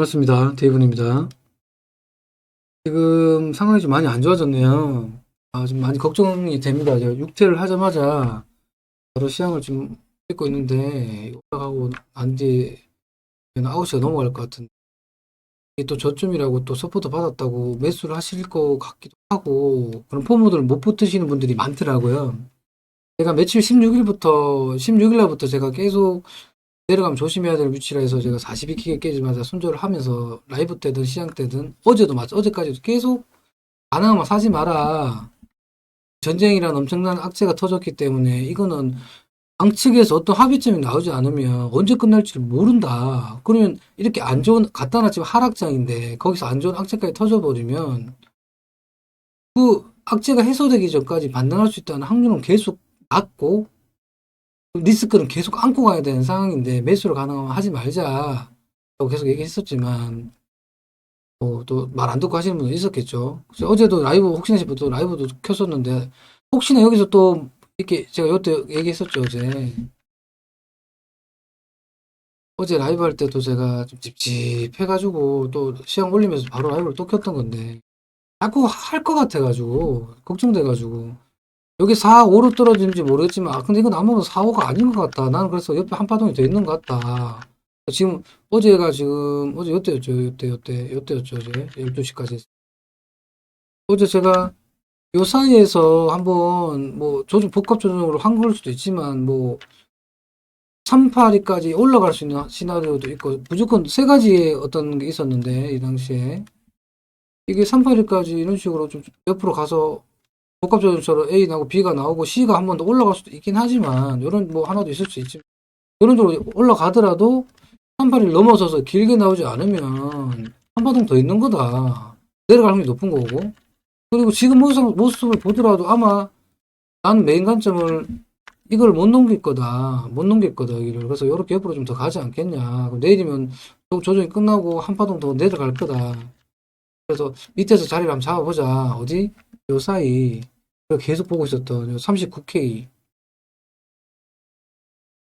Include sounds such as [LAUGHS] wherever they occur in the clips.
반갑습니다. 데이브입니다. 지금 상황이 좀 많이 안 좋아졌네요. 아, 좀 많이 걱정이 됩니다. 제가 육퇴를 하자마자 바로 시향을 좀 찍고 있는데 올라가고 난 뒤에 9시가 넘어갈 것 같은데 이게 또 저쯤이라고 또 서포트 받았다고 매수를 하실 것 같기도 하고 그런 포모들 못 붙으시는 분들이 많더라고요. 제가 며칠 16일부터 16일날부터 제가 계속 내려가면 조심해야 될 위치라 해서 제가 42킥에 깨지마자 손절을 하면서 라이브 때든 시장 때든 어제도 맞죠. 어제까지도 계속 가능하면 사지 마라. 전쟁이란 엄청난 악재가 터졌기 때문에 이거는 양측에서 어떤 합의점이 나오지 않으면 언제 끝날지를 모른다. 그러면 이렇게 안 좋은 갖다 놨지만 하락장인데 거기서 안 좋은 악재까지 터져버리면 그 악재가 해소되기 전까지 반등할 수 있다는 확률은 계속 낮고 리스크는 계속 안고 가야 되는 상황인데 매수를 가능하면 하지 말자. 라고 계속 얘기했었지만 뭐 또말 안 듣고 하시는 분도 있었겠죠. 그래서 어제도 라이브 혹시나 싶어 또 라이브도 켰었는데 혹시나 여기서 또 이렇게 제가 이때 얘기했었죠 어제. 어제 라이브 할 때도 제가 좀 찝찝해가지고 또 시간 올리면서 바로 라이브를 또 켰던 건데 자꾸 할 것 같아가지고 걱정돼가지고 여기 4, 5로 떨어지는지 모르겠지만 아 근데 이건 아무래도 4, 5가 아닌 것 같다. 나는 그래서 옆에 한파동이 더 있는 것 같다. 지금 어제가 지금 어제 요때였죠 요때 요때 요때였죠 어제 12시까지 어제 제가 요 사이에서 한번 뭐 조정 복합 조정으로 한 걸 수도 있지만 뭐 3파리까지 올라갈 수 있는 시나리오도 있고 무조건 세 가지의 어떤 게 있었는데 이 당시에 이게 3파리까지 이런 식으로 좀 옆으로 가서 복합 조정처럼 A 나오고 B가 나오고 C가 한 번 더 올라갈 수도 있긴 하지만 이런 뭐 하나도 있을 수 있지만 이런 쪽으로 올라가더라도 38을 넘어서서 길게 나오지 않으면 한 파동 더 있는 거다. 내려갈 확률이 높은 거고. 그리고 지금 모습, 모습을 보더라도 아마 난 메인 관점을 이걸 못 넘길 거다. 못 넘길 거다, 여기를. 그래서 이렇게 옆으로 좀 더 가지 않겠냐. 그럼 내일이면 또 조정이 끝나고 한 파동 더 내려갈 거다. 그래서 밑에서 자리를 한번 잡아보자. 어디? 요 사이. 계속 보고 있었던 요 39K.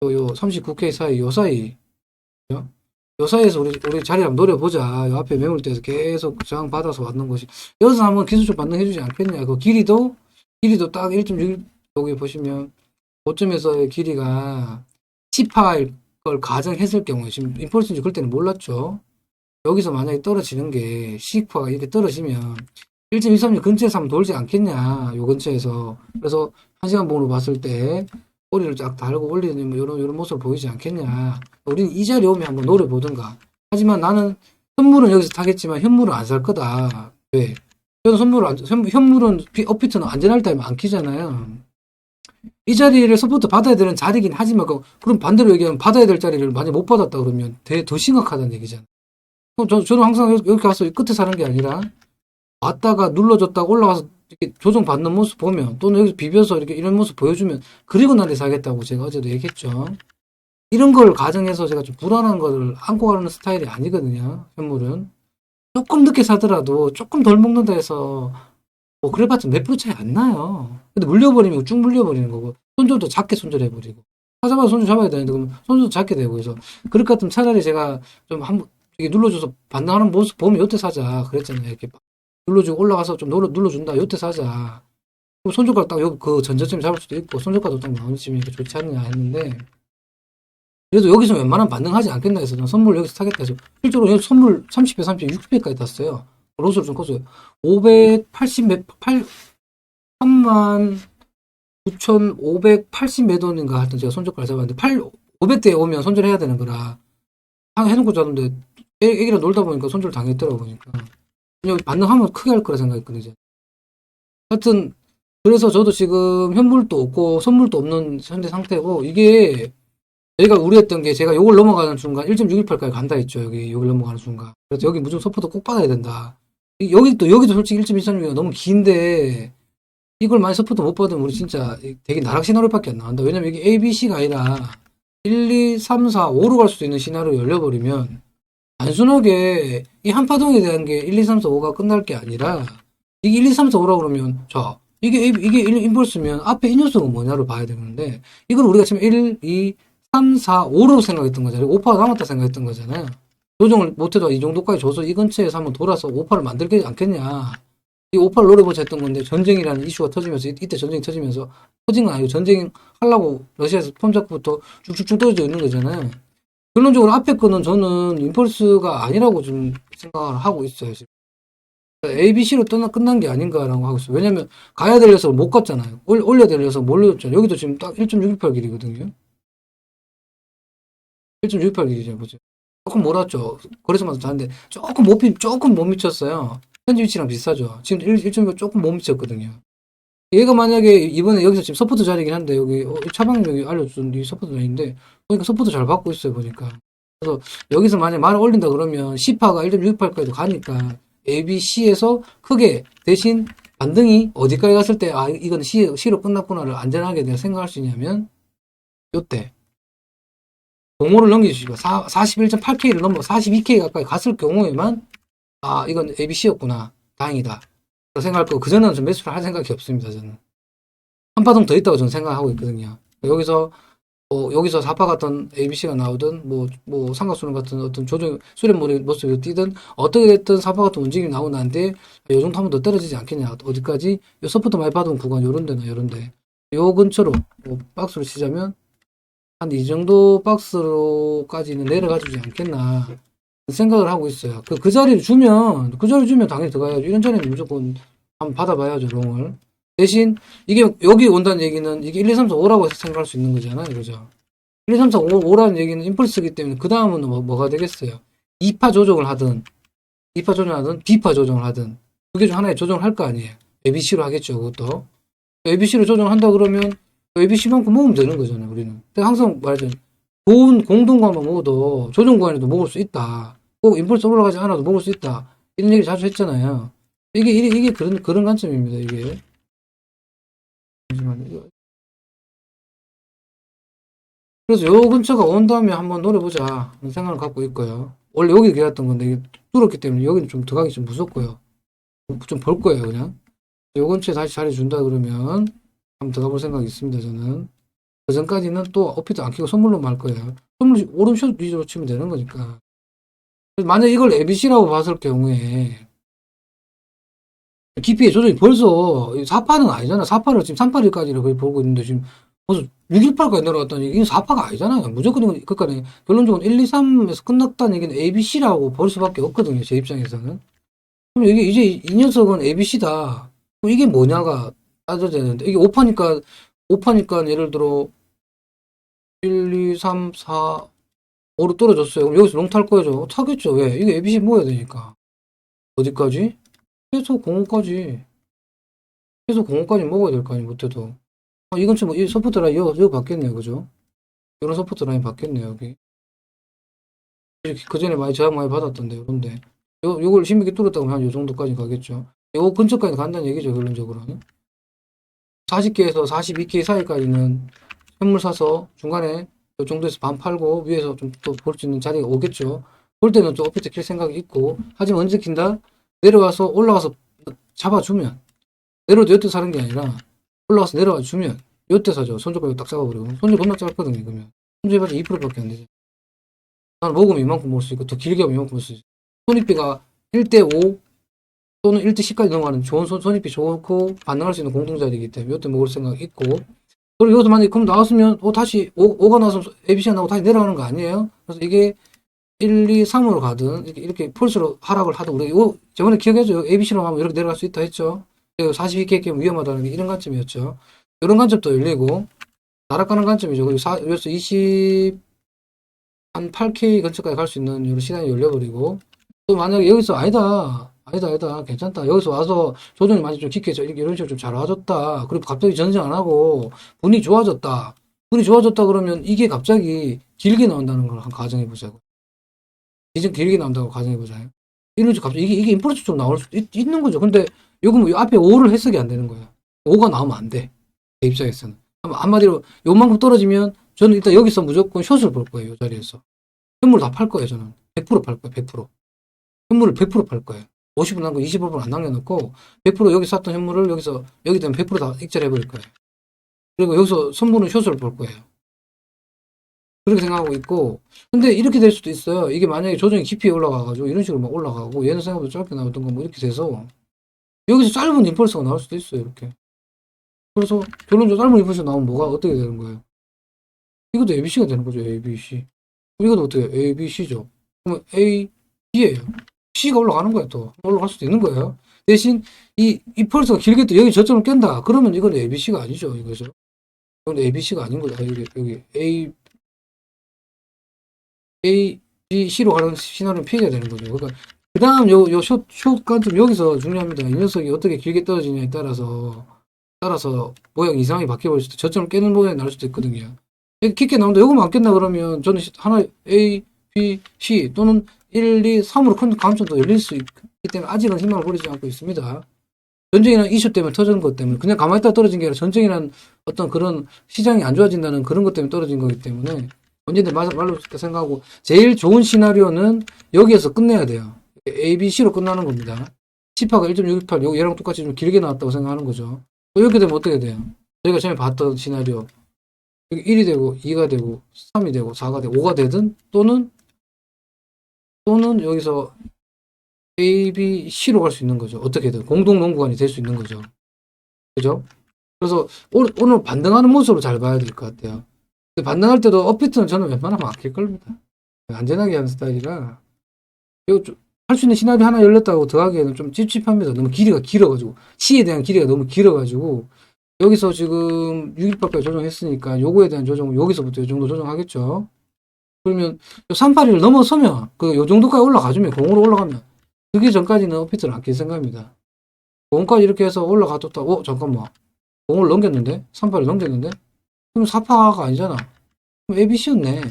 요, 요 39K 사이, 요 사이. 요, 요 사이에서 우리, 우리 자리 한번 노려보자. 요 앞에 매물대에서 계속 저항 받아서 왔는 것이. 여기서 한번 기술적 반등해주지 않겠냐. 그 길이도, 길이도 딱 1.6, 여기 보시면, 고점에서의 길이가 10파일 걸 가정했을 경우에, 지금 임펄스인지 그럴 때는 몰랐죠. 여기서 만약에 떨어지는 게, 시익파가 이렇게 떨어지면, 1.136 근처에서 한번 돌지 않겠냐. 요 근처에서. 그래서, 한 시간 봉으로 봤을 때, 꼬리를 쫙 달고 올리는 뭐 이런 이런 모습을 보이지 않겠냐. 우리는 이 자리에 오면 한번 노려보든가. 하지만 나는 현물은 여기서 타겠지만 현물은 안 살 거다. 왜? 저는 선물을 안, 현, 현물은 비- 업비트는 안전할 때면 안 키잖아요. 이 자리를 서포트 받아야 되는 자리긴 하지만 그, 그럼 반대로 얘기하면 받아야 될 자리를 만약 못 받았다 그러면 되, 더 심각하다는 얘기잖아요. 그럼 저, 저는 항상 여기 와서 끝에 사는 게 아니라 왔다가 눌러줬다가 올라가서 이렇게 조정받는 모습 보면 또는 여기서 비벼서 이렇게 이런 모습 보여주면 그리고 나한테 사겠다고 제가 어제도 얘기했죠. 이런 걸 가정해서 제가 좀 불안한 거를 안고 가는 스타일이 아니거든요. 현물은. 조금 늦게 사더라도 조금 덜 먹는다 해서 뭐 그래봤자 몇 프로 차이 안 나요. 근데 물려버리면 쭉 물려버리는 거고 손절도 작게 손절해버리고 하자마자 손절 잡아야 되는데 그럼 손절도 작게 되고 그래서 그럴 것 같으면 차라리 제가 좀 한번 눌러줘서 반등하는 모습 보면 요때 사자 그랬잖아요. 이렇게 눌러주고 올라가서 좀 눌러, 눌러준다. 요때 사자. 손절가 딱그 전저점 잡을 수도 있고 손절가도 딱 나오는 이렇게 좋지 않느냐 했는데 그래도 여기서 웬만하면 반등하지 않겠나 해서 저는 선물 여기서 타겠다 해서 실제로 여기 선물 30배, 30배, 60배까지 탔어요. 로스를 좀 컸어요. 580 몇, 8, 3만 9,580 몇 원인가 하여튼 제가 손절가를 잡았는데 8, 500대에 오면 손절해야 되는 거라 하- 해놓고 잤는데 애, 애기랑 놀다 보니까 손절 당했더라고 보니까 그냥 반등하면 크게 할 거라 생각했거든요. 하여튼 그래서 저도 지금 현물도 없고 선물도 없는 현재 상태고 이게 저희가 우려했던 게 제가 요걸 넘어가는 순간 1.618까지 간다 했죠. 여기 요걸 넘어가는 순간. 그래서 여기 무조건 서포트 꼭 받아야 된다. 이- 여기 또 여기도 솔직히 1.136이 너무 긴데 이걸 많이 서포트 못 받으면 우리 진짜 되게 나락 시나리오밖에 안 나온다. 왜냐면 이게 A, B, C가 아니라 1, 2, 3, 4, 5로 갈 수도 있는 시나리오 열려버리면 단순하게 이 한파동에 대한 게 1, 2, 3, 4, 5가 끝날 게 아니라 이게 1, 2, 3, 4, 5라고 그러면 자 이게 이게 1, 임펄스면 앞에 이 녀석은 뭐냐를 봐야 되는데 이걸 우리가 지금 1, 2, 3, 4, 5로 생각했던 거잖아요. 5파가 남았다 생각했던 거잖아요. 조정을 못해도 이 정도까지 줘서 이 근처에서 한번 돌아서 오파를 만들지 않겠냐. 이 오파를 노려보자 했던 건데 전쟁이라는 이슈가 터지면서 이- 이때 전쟁이 터지면서 터진 건 아니고 전쟁 하려고 러시아에서 폼 잡고부터 쭉쭉쭉 떨어져 있는 거잖아요. 결론적으로 앞에 거는 저는 임펄스가 아니라고 좀 생각을 하고 있어요. ABC로 떠나 끝난 게 아닌가라고 하고 있어요. 왜냐면 가야 될 녀석을 못 갔잖아요. 올, 올려야 될 녀석을 못 올렸잖아요. 여기도 지금 딱 1.618 길이거든요. 1.618 길이죠, 보죠. 조금 몰았죠. 거래소마다 다른데 조금 못, 미- 조금 못 미쳤어요. 현지 위치랑 비슷하죠. 지금 1, 1.6 조금 못 미쳤거든요. 얘가 만약에 이번에 여기서 지금 서포트 자리긴 한데 여기 어, 차방 여기 알려준 이 서포트 자리인데 보니까 서포트 잘 받고 있어요 보니까. 그래서 여기서 만약 말을 올린다 그러면 시파가 1.68까지도 가니까 A, B, C에서 크게 대신 반등이 어디까지 갔을 때 아 이건 C, C로 끝났구나를 안전하게 내가 생각할 수 있냐면 요때. 동호를 넘겨주시고 41.8K를 넘어 42K 가까이 갔을 경우에만 아 이건 A, B, C였구나. 다행이다 생각할 거고 그전에는 좀 매수를 할 생각이 없습니다 저는. 한 파동 더 있다고 저는 생각하고 있거든요. 여기서 뭐 여기서 사파 같은 ABC가 나오든 뭐 뭐 삼각수능 같은 어떤 조정 수렴물의 모습이 뛰든 어떻게 됐든 사파 같은 움직임이 나오는데 요 정도 하면 더 떨어지지 않겠냐. 어디까지? 요 서포트 많이 받은 구간 요런 데나 요런 데요 근처로 뭐 박스로 치자면 한 이 정도 박스로까지는 내려가 주지 않겠나 생각을 하고 있어요. 그, 그 자리를 주면, 그 자리 주면 당연히 들어가야죠. 이런 자리는 무조건 한번 받아봐야죠, 롱을. 대신, 이게 여기 온다는 얘기는 이게 1, 2, 3, 4, 5라고 생각할 수 있는 거잖아요. 그죠? 1, 2, 3, 4, 5, 5라는 얘기는 임펄스기 때문에 그 다음은 뭐, 뭐가 되겠어요? 2파 조정을 하든, 2파 조정을 하든, B파 조정을 하든, 두개중 하나에 조정을 할 거 아니에요. ABC로 하겠죠, 그것도. ABC로 조정한다 그러면, ABC만큼 먹으면 되는 거잖아요, 우리는. 근데 항상 말하죠. 좋은 공동구간만 먹어도 조정 구간에도 먹을 수 있다. 꼭 임펄스 올라가지 않아도 먹을 수 있다. 이런 얘기 자주 했잖아요. 이게, 이게, 이게 그런, 그런 관점입니다, 이게. 잠시만요. 그래서 요 근처가 온다면 한번 노려보자. 그런 생각을 갖고 있고요. 원래 여기 계였던 건데, 이게 뚫었기 때문에 여기는 좀 들어가기 좀 무섭고요. 좀 볼 거예요, 그냥. 요 근처에 다시 자리 준다 그러면 한번 들어가 볼 생각이 있습니다, 저는. 그 전까지는 또 어피도 안 키고 선물로 말 거예요. 선물 오른쪽 위주로 치면 되는 거니까. 만약 이걸 ABC라고 봤을 경우에 깊이의 조정이 벌써 4파는 아니잖아. 4파를 지금 3파일까지를 거의 보고 있는데 지금 벌써 618까지 내려갔다는 얘기, 이건 4파가 아니잖아요. 무조건 이건, 그러니까 결론적으로 1, 2, 3에서 끝났다는 얘기는 ABC라고 볼 수밖에 없거든요. 제 입장에서는. 그럼 이게 이제 이 녀석은 ABC다. 이게 뭐냐가 따져야 되는데, 이게 5파니까, 5파니까 예를 들어 1, 2, 3, 4, 5로 떨어졌어요. 그럼 여기서 롱 탈 거죠? 타겠죠. 왜? 이게 ABC 모여야 되니까. 어디까지? 최소 05까지. 최소 05까지 먹어야 될 거 아니에요, 못해도. 아, 이건 좀, 이 서포트 라인, 이거, 이거 받겠네요, 그죠? 이런 서포트 라인 받겠네요, 여기. 그 전에 많이 저항 많이 받았던데, 요런데. 요, 요걸 힘있게 뚫었다고 하면 한요 정도까지 가겠죠. 요 근처까지 간다는 얘기죠, 결론적으로는. 40개에서 42개 사이까지는 현물 사서 중간에 이 정도에서 반 팔고 위에서 좀 또 볼 수 있는 자리가 오겠죠. 볼 때는 또 어피트 킬 생각이 있고 하지만 언제 킨다? 내려와서 올라가서 잡아주면 내려도 여태 사는 게 아니라 올라가서 내려와 주면 요때 사죠. 손절 가격 딱 잡아버리고 손절 겁나 짧거든요. 그러면 손절해봤자 2%밖에 안 되죠. 나는 먹으면 이만큼 먹을 수 있고 더 길게 하면 이만큼 먹을 수 있어. 손익비가 1대5 또는 1대 10까지 넘어가는 좋은 손, 손익비 좋고 반응할 수 있는 공동자리이기 때문에 요때 먹을 생각이 있고. 그리고 여기서 만약에 그럼 나왔으면 어 다시 5, 5가 나와서 ABC가 나오고 다시 내려가는 거 아니에요? 그래서 이게 1, 2, 3으로 가든 이렇게, 이렇게 폴스로 하락을 하든 우리 이거 저번에 기억해줘 ABC로 하면 이렇게 내려갈 수 있다 했죠. 42K 게임 위험하다는 게 이런 관점이었죠. 이런 관점도 열리고 나락가는 관점이죠. 그리고 사, 그래서 20 한 8K 근처까지 갈 수 있는 이런 시간이 열려버리고. 또 만약에 여기서 아니다 아니다 아니다. 괜찮다. 여기서 와서 조정이 많이 좀 이렇게 이런 식으로 좀 잘 와줬다. 그리고 갑자기 전쟁 안 하고 분이 좋아졌다. 분이 좋아졌다 그러면 이게 갑자기 길게 나온다는 걸 한 가정해 보자고. 이제 길게 나온다고 가정해 보자요. 이런 식으로 갑자기 이게, 이게 인플루스 좀 나올 수도 있, 는 거죠. 근데 요거 뭐 앞에 5를 해석이 안 되는 거예요. 5가 나오면 안돼내 입장에서는. 한- 한마디로 요만큼 떨어지면 저는 일단 여기서 무조건 숏을 볼 거예요 이 자리에서. 현물 다 팔 거예요 저는. 100%팔 거예요 100% 현물을 100%팔 거예요 50분 남고 20분 안 남겨놓고 100% 여기 샀던 현물을 여기서 여기 되면 100%다 익절해 버릴 거예요. 그리고 여기서 선물은 숏을 볼 거예요. 그렇게 생각하고 있고 근데 이렇게 될 수도 있어요 이게 만약에 조정이 깊이 올라가가지고 이런 식으로 막 올라가고 얘는 생각보다 짧게 나왔던 거뭐 이렇게 돼서 여기서 짧은 임펄스가 나올 수도 있어요 이렇게 그래서 결론적으로 짧은 임펄스가 나오면 뭐가 어떻게 되는 거예요 이것도 ABC가 되는 거죠 ABC 이것도 어떻게 해요? ABC죠 그러면 A, B예요 C가 올라가는 거예요 또 올라갈 수도 있는 거예요 대신 이 임펄스가 길게 또 여기 저점을 깬다 그러면 이건 ABC가 아니죠 이거죠 이건 ABC가 아닌 거다 여기 여기 A A, B, C로 가는 시나리오는 피해야 되는 거죠. 그러니까 그 다음 요, 요 숏, 숏 관점 여기서 중요합니다. 이 녀석이 어떻게 길게 떨어지냐에 따라서 따라서 모양 이상하게 바뀌어버릴 수도 저점을 깨는 모양이 나올 수도 있거든요. 깊게 나오는데 요거만 안 깼나 그러면 저는 시- 하나 A, B, C 또는 1, 2, 3으로 큰 가능성도 열릴 수 있기 때문에 아직은 희망을 버리지 않고 있습니다. 전쟁이라는 이슈 때문에 터지는 것 때문에 그냥 가만히 있다 떨어진 게 아니라 전쟁이라는 어떤 그런 시장이 안 좋아진다는 그런 것 때문에 떨어진 거기 때문에 언제든 말- 말로 생각하고 제일 좋은 시나리오는 여기에서 끝내야 돼요. A, B, C로 끝나는 겁니다. C파가 1.618, 요 얘랑 똑같이 좀 길게 나왔다고 생각하는 거죠. 이렇게 되면 어떻게 돼요? 저희가 전에 봤던 시나리오. 여기 1이 되고, 2가 되고, 3이 되고, 4가 되고, 5가 되든, 또는, 또는 여기서 A, B, C로 갈 수 있는 거죠. 어떻게든. 공동 농구관이 될 수 있는 거죠. 그죠? 그래서 오늘, 반등하는 모습으로 잘 봐야 될 것 같아요. 반등할 때도 업비트는 저는 웬만하면 아낄 겁니다. 안전하게 하는 스타일이라. 이거 좀, 할수 있는 시나리오 하나 열렸다고 더하기에는 좀 찝찝합니다. 너무 길이가 길어가지고. C에 대한 길이가 너무 길어가지고. 여기서 지금 6일밖에 조정했으니까 요거에 대한 조정은 여기서부터 이 정도 조정하겠죠. 그러면 382를 넘어서면 그 요 정도까지 올라가주면 공으로 올라가면 그게 전까지는 업비트를 아낄 생각입니다. 공까지 이렇게 해서 올라가뒀다. 어 잠깐만. 공을 넘겼는데? 38을 넘겼는데? 그럼 4파가 아니잖아. 그럼 ABC였네.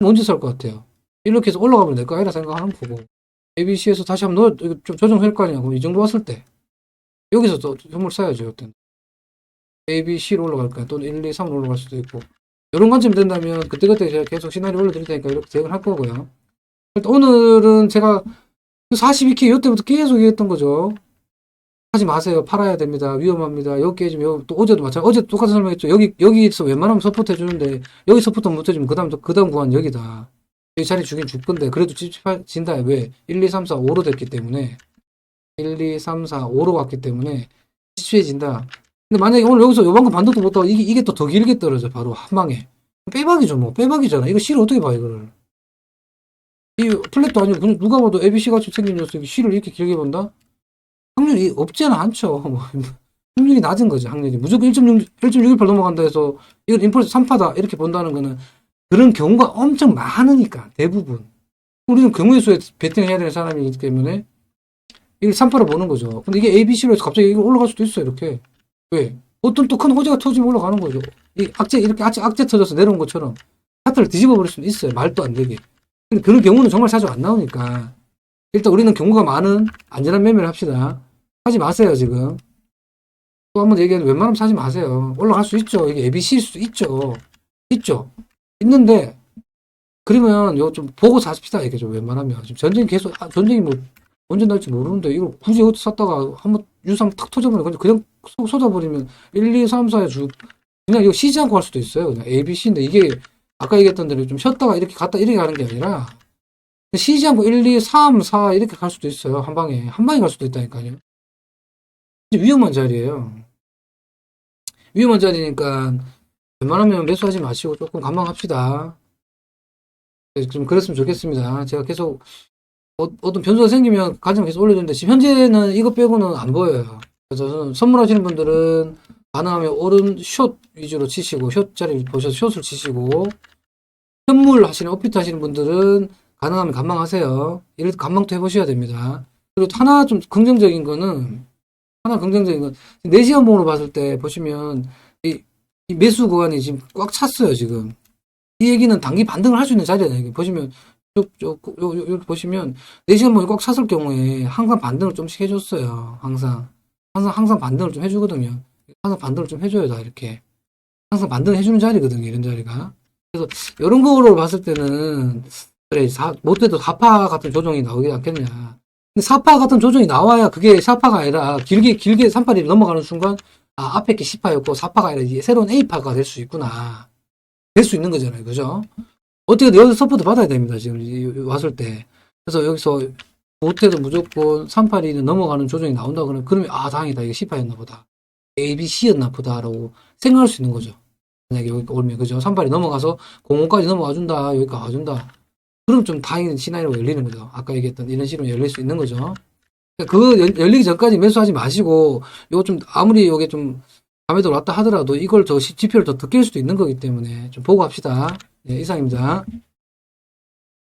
언제 살것 같아요? 이렇게 해서 올라가면 될 거 아니라 생각하는 거고. ABC에서 다시 한번 넣어, 좀 조정할 거. 그럼 이 정도 왔을 때. 여기서 또 현물 사야죠, 이때. ABC로 올라갈 거야. 또는 1, 2, 3으로 올라갈 수도 있고. 이런 관점이 된다면 그때그때 제가 계속 시나리오 올려드릴 테니까 이렇게 대응을 할 거고요. 오늘은 제가 42K 이때부터 계속 얘기했던 거죠. 하지 마세요. 팔아야 됩니다. 위험합니다. 여기 깨지면 또 어제도 마찬가지. 어제 똑같은 설명했죠. 여기 여기서 웬만하면 서포트 해주는데 여기 서포트 못 해주면 그 다음 그 다음 구간 여기다. 여기 자리 주긴 줄 건데 그래도 찝찝해진다. 왜? 1, 2, 3, 4, 5로 됐기 때문에 1, 2, 3, 4, 5로 갔기 때문에 찝찝해진다. 근데 만약에 오늘 여기서 요만큼 반도도 못하고 이게, 이게 또 더 길게 떨어져. 바로 한 방에. 빼박이죠 뭐. 빼박이잖아. 이거 C를 어떻게 봐 이거를. 이 플랫도 아니고 그냥 누가 봐도 ABC 같이 생긴 녀석이 C를 이렇게 길게 본다? 확률이 없지는 않죠. 뭐, [LAUGHS] 확률이 낮은 거죠, 확률이. 무조건 1.6, 1.618 넘어간다 해서, 이건 임펄스 3파다, 이렇게 본다는 거는, 그런 경우가 엄청 많으니까, 대부분. 우리는 경우의 수에 베팅을 해야 되는 사람이기 때문에, 이걸 3파로 보는 거죠. 근데 이게 ABC로 해서 갑자기 이거 올라갈 수도 있어요, 이렇게. 왜? 어떤 또큰 호재가 터지면 올라가는 거죠. 이 악재, 이렇게 악재, 악재 터져서 내려온 것처럼, 차트를 뒤집어 버릴 수는 있어요. 말도 안 되게. 근데 그런 경우는 정말 자주 안 나오니까. 일단 우리는 경우가 많은 안전한 매매를 합시다. 하지 마세요, 지금. 또 한 번 얘기해도 웬만하면 사지 마세요. 올라갈 수 있죠. 이게 ABC일 수도 있죠. 있죠. 있는데, 그러면 이거 좀 보고 사십시다. 이게 좀 웬만하면. 지금 전쟁이 계속, 아, 전쟁이 뭐, 언제 날지 모르는데, 이걸 굳이 어디 샀다가 한번 유상 탁 터져버리면, 그냥 쏟- 쏟아버리면 1, 2, 3, 4에 주, 그냥 이거 쉬지 않고 할 수도 있어요. 그냥 ABC인데, 이게 아까 얘기했던 대로 좀 쉬었다가 이렇게 갔다 이렇게 가는 게 아니라, 쉬지 않고 1, 2, 3, 4 이렇게 갈 수도 있어요. 한 방에. 한 방에 갈 수도 있다니까요. 위험한 자리예요. 위험한 자리니까 웬만하면 매수하지 마시고 조금 감망합시다. 네, 좀 그랬으면 좋겠습니다. 제가 계속 어, 어떤 변수가 생기면 가장 계속 올려주는데 지금 현재는 이거 빼고는 안 보여요. 그래서 선물하시는 분들은 가능하면 오른 숏 위주로 치시고 숏 자리 보셔서 숏을 치시고 현물 하시는 업비트 하시는 분들은 가능하면 감망하세요. 이럴 때 감망도 해보셔야 됩니다. 그리고 하나 좀 긍정적인 거는 하나 긍정적인 건 4시간 봉으로 봤을 때 보시면 이, 이 매수 구간이 지금 꽉 찼어요 지금 이 얘기는 단기 반등을 할 수 있는 자리잖아요 보시면 쭉, 쭉, 요, 요, 여기 보시면 4시간 봉이 꽉 찼을 경우에 항상 반등을 좀씩 해줬어요. 항상. 항상 항상 반등을 좀 해주거든요. 항상 반등을 좀 해줘요 다 이렇게. 항상 반등을 해주는 자리거든요 이런 자리가. 그래서 이런 거로 봤을 때는 그래 사, 못해도 4파 같은 조정이 나오지 않겠냐. 근데 4파 같은 조정이 나와야 그게 4파가 아니라 길게 길게 3파리 넘어가는 순간 아 앞에 게 10파였고 4파가 아니라 이제 새로운 A파가 될 수 있구나. 될 수 있는 거잖아요. 그죠 어떻게든 여기서 서포트 받아야 됩니다. 지금 이- 왔을 때. 그래서 여기서 못해도 무조건 382는 넘어가는 조정이 나온다 그러면 그러면 아 다행이다 이게 18였나 보다. A, B, C였나 보다라고 생각할 수 있는 거죠. 만약에 여기 올면 그죠? 382 넘어가서 05까지 넘어가 준다. 여기까지 와준다. 그럼 좀 다행히 시나리오가 열리는 거죠. 아까 얘기했던 이런 식으로 열릴 수 있는 거죠. 그 열- 열리기 전까지 매수하지 마시고 요거 좀 아무리 요게 좀 감에도 왔다 하더라도 이걸 저 시- 지표를 더더낄 수도 있는 거기 때문에 좀 보고 합시다. 네, 이상입니다.